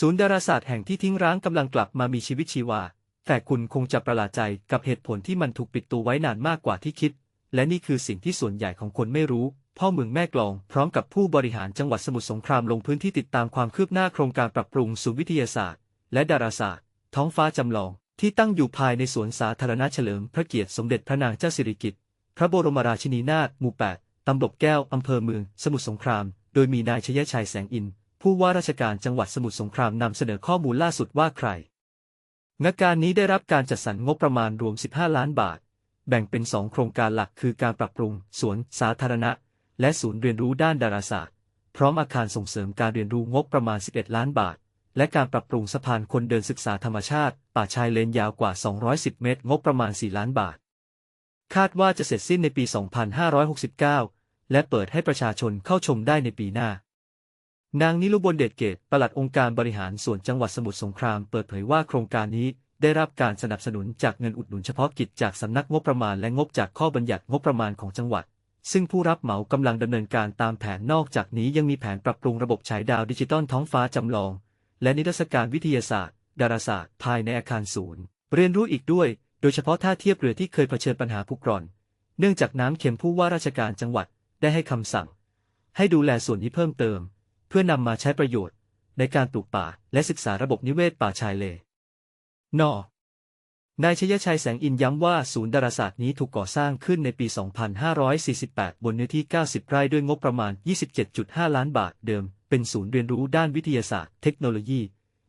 ศูนย์ดาราศาสตร์แห่งที่ทิ้งร้างกำลังกลับมามีชีวิตชีวา แต่คุณคงจะประหลาดใจกับเหตุผลที่มันถูกปิดตัวไว้นานมากกว่าที่คิด และนี่คือสิ่งที่ส่วนใหญ่ของคนไม่รู้ พ่อเมืองแม่กลอง พร้อมกับผู้บริหารจังหวัดสมุทรสงครามลงพื้นที่ติดตามความคืบหน้าโครงการปรับปรุงศูนย์วิทยาศาสตร์ และดาราศาสตร์ ท้องฟ้าจำลอง ที่ตั้งอยู่ภายในสวนสาธารณะเฉลิมพระเกียรติสมเด็จพระนางเจ้าสิริกิติ์พระบรมราชินีนาถหมู่8ตำบลแก้วอำเภอเมือง สมุทรสงคราม โดยมีนายชยชัยแสงอิน ผู้ว่าราชการจังหวัดสมุทรสงครามนำเสนอข้อมูลล่าสุดว่าใคร งานการนี้ได้รับการจัดสรรงบประมาณรวม 15 ล้านบาท แบ่งเป็น 2 โครงการหลักคือการปรับปรุง สวนสาธารณะ และศูนย์เรียนรู้ด้านดาราศาสตร์ พร้อมอาคารส่งเสริมการเรียนรู้งบประมาณ 11 ล้านบาท และการปรับปรุงสะพานคนเดินศึกษาธรรมชาติ ป่าชายเลนยาวกว่า 210 เมตร งบประมาณ 4 ล้านบาท คาดว่าจะเสร็จสิ้นในปี 2569 และเปิดให้ประชาชนเข้าชมได้ในปีหน้า นางนิลุบลเดชเกตปลัดองค์การบริหารส่วนจังหวัดสมุทรสงครามเปิดเผยว่าโครงการนี้ได้รับการสนับสนุนจากเงินอุดหนุนเฉพาะกิจจากสำนักงบประมาณและงบจากข้อบัญญัติงบประมาณของจังหวัด ซึ่งผู้รับเหมากำลังดำเนินการตามแผนนอกจากนี้ยังมีแผนปรับปรุงระบบฉายดาวดิจิตอลท้องฟ้าจำลอง และนิทรรศการวิทยาศาสตร์ ดาราศาสตร์ ภายในอาคารศูนย์ เรียนรู้อีกด้วย โดยเฉพาะท่าเทียบเรือที่เคยเผชิญปัญหาผุกร่อน เนื่องจากน้ำเค็มผู้ว่าราชการจังหวัดได้ให้คำสั่ง ให้ดูแลส่วนนี้เพิ่มเติม เพื่อนำมาใช้ประโยชน์ ในการปลูกป่าและศึกษาระบบนิเวศป่าชายเลนนายชยชัยแสงอินย้ำว่าศูนย์ดาราศาสตร์นี้ถูกก่อสร้างขึ้นในปี 2548 บนเนื้อที่ 90 ไร่ด้วยงบประมาณ 27.5 ล้านบาทเดิม เป็นศูนย์เรียนรู้ด้านวิทยาศาสตร์ เทคโนโลยี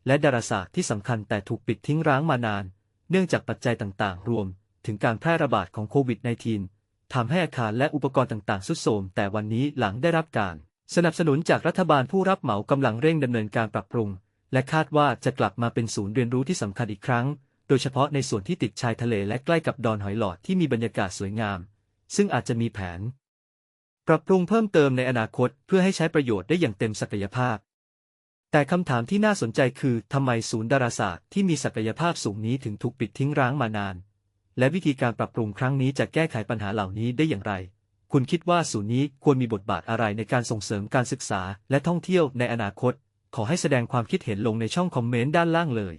และดาราศาสตร์ที่สำคัญแต่ถูกปิดทิ้งร้างมานาน เนื่องจากปัจจัยต่างๆ รวม ถึงการแพร่ระบาดของโควิด -19 ทำให้อาคารและอุปกรณ์ต่างๆ สุดโทรมแต่วันนี้หลังได้รับการ สนับสนุนจากรัฐบาลผู้รับเหมากำลังเร่งดำเนินการปรับปรุง และคาดว่าจะกลับมาเป็นศูนย์เรียนรู้ที่สำคัญอีกครั้ง โดยเฉพาะในส่วนที่ติดชายทะเลและใกล้กับดอนหอยหลอดที่มีบรรยากาศสวยงาม ซึ่งอาจจะมีแผน ปรับปรุงเพิ่มเติมในอนาคตเพื่อให้ใช้ประโยชน์ได้อย่างเต็มศักยภาพ แต่คำถามที่น่าสนใจคือทำไมศูนย์ดาราศาสตร์ที่มีศักยภาพสูงนี้ถึงถูกปิดทิ้งร้างมานาน และวิธีการปรับปรุงครั้งนี้จะแก้ไขปัญหาเหล่านี้ได้อย่างไร คุณคิดว่าศูนย์นี้ควรมีบทบาทอะไรในการส่งเสริมการศึกษาและท่องเที่ยวในอนาคต ขอให้แสดงความคิดเห็นลงในช่องคอมเมนต์ด้านล่างเลย